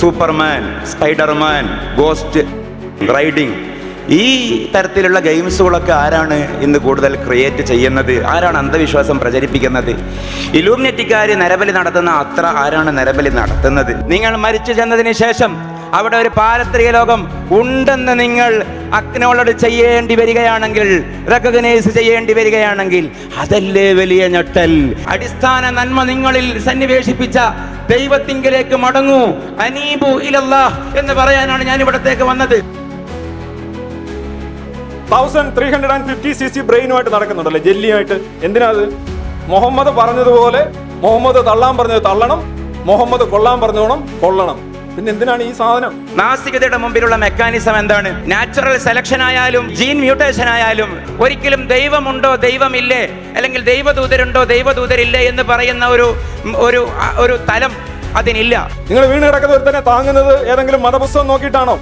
Superman Spiderman ghost riding ഈ തരത്തിലുള്ള ഗെയിംസുകളൊക്കെ ആരാണ് ഇന്ന് കൂടുതൽ ക്രിയേറ്റ് ചെയ്യുന്നത്? ആരാണ് അന്ധവിശ്വാസം പ്രചരിപ്പിക്കുന്നത്? ഇലൂമിനറ്റിക്കാർ നരബലി നടത്തുന്ന അത്ര ആരാണ് നരബലി നടത്തുന്നത്? നിങ്ങൾ മരിച്ചു ചെന്നതിന് ശേഷം അവിടെ ഒരു പാരത്രിക ലോകം ഉണ്ടെന്ന് നിങ്ങൾ അഗ്നോളോട് ചെയ്യേണ്ടി വരികയാണെങ്കിൽ റെക്കഗ്നൈസ് ചെയ്യേണ്ടി വരികയാണെങ്കിൽ അതല്ലേ വലിയ ഞെട്ടൽ? അടിസ്ഥാന നന്മ നിങ്ങളിൽ സന്നിവേശിപ്പിച്ച ദൈവത്തിങ്കിലേക്ക് മടങ്ങൂ. അനീബു ഇലല്ലാ എന്ന് പറയാനാണ് ഞാൻ ഇവിടത്തേക്ക് വന്നത്. Thousand three hundred and fifty C C ബ്രെയിനുമായിട്ട് നടക്കുന്നുണ്ടല്ലേ? ജെല്ലിയായിട്ട്. എന്തിനാത് മുഹമ്മദ് പറഞ്ഞതുപോലെ മുഹമ്മദ് തള്ളാൻ പറഞ്ഞത് തള്ളണം മുഹമ്മദ് കൊള്ളാൻ പറഞ്ഞോണം കൊള്ളണം. പിന്നെ എന്തിനാണ് ഈ സാധനം? നാസ്തികതയുടെ മുമ്പിലുള്ള മെക്കാനിസം എന്താണ്? നാച്ചുറൽ സെലക്ഷൻ ആയാലും ജീൻ മ്യൂട്ടേഷൻ ആയാലും ഒരിക്കലും ദൈവമുണ്ടോ ദൈവമില്ലേ അല്ലെങ്കിൽ ദൈവദൂതരുണ്ടോ ദൈവദൂതരില്ലേ എന്ന് പറയുന്ന ഒരു ഒരു ഒരു തലം അതിനില്ല. നിങ്ങൾ വീണ് കിടക്കുന്ന തന്നെ താങ്ങുന്നത് ഏതെങ്കിലും മതപുസ്തകം നോക്കിയിട്ടാണോ?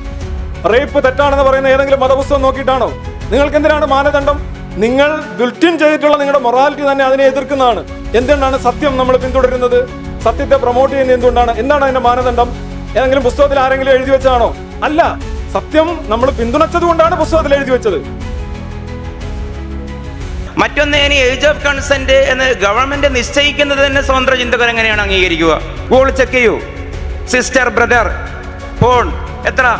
റേപ്പ് തെറ്റാണെന്ന് പറയുന്ന ഏതെങ്കിലും മതപുസ്തകം നോക്കിയിട്ടാണോ? നിങ്ങൾക്ക് എന്തിനാണ് മാനദണ്ഡം? നിങ്ങൾ ബിൽറ്റിൻ ചെയ്തിട്ടുള്ള നിങ്ങളുടെ മൊറാലിറ്റി തന്നെ അതിനെ എതിർക്കുന്നതാണ്. എന്തുകൊണ്ടാണ് സത്യം നമ്മൾ പിന്തുടരുന്നത്? സത്യത്തെ പ്രൊമോട്ട് ചെയ്യുന്നത് എന്തുകൊണ്ടാണ്? എന്താണ് അതിന്റെ മാനദണ്ഡം? ഏതെങ്കിലും പുസ്തകത്തിൽ ആരെങ്കിലും എഴുതി വെച്ചതാണോ? അല്ല. സത്യം നമ്മൾ പിന്തുണച്ചത് കൊണ്ടാണ് പുസ്തകത്തിൽ എഴുതി വെച്ചത്. മറ്റൊന്ന് ഇനി ഏജ് ഓഫ് കൺസെന്റ് എന്ന് ഗവൺമെന്റ് നിശ്ചയിക്കുന്നത് തന്നെ സ്വതന്ത്ര ചിന്തകർ എങ്ങനെയാണ് അംഗീകരിക്കുക? ഗൂഗിൾ ചെക്ക് ചെയ്യൂ. സിസ്റ്റർ ബ്രദർ ഫോൺ എത്ര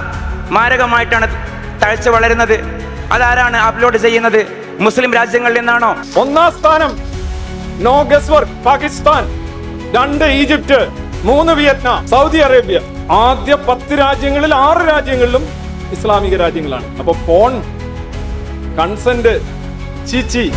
മാരകമായിട്ടാണ് തഴച്ച് വളരുന്നത്? അതാരാണ് അപ്ലോഡ് ചെയ്യുന്നത്? മുസ്ലിം രാജ്യങ്ങളിൽ നിന്നാണോ? ഒന്നാം സ്ഥാനം. No guess work Pakistan. രണ്ട് ഈജിപ്റ്റ്. മൂന്ന് വിയറ്റ്നാം സൗദി അറേബ്യ. ആദ്യ പത്ത് രാജ്യങ്ങളിൽ ആറ് രാജ്യങ്ങളിലും ഇസ്ലാമിക രാജ്യങ്ങളാണ്. അപ്പൊ പോൺ കൺസെന്റ് ചിച്ചി.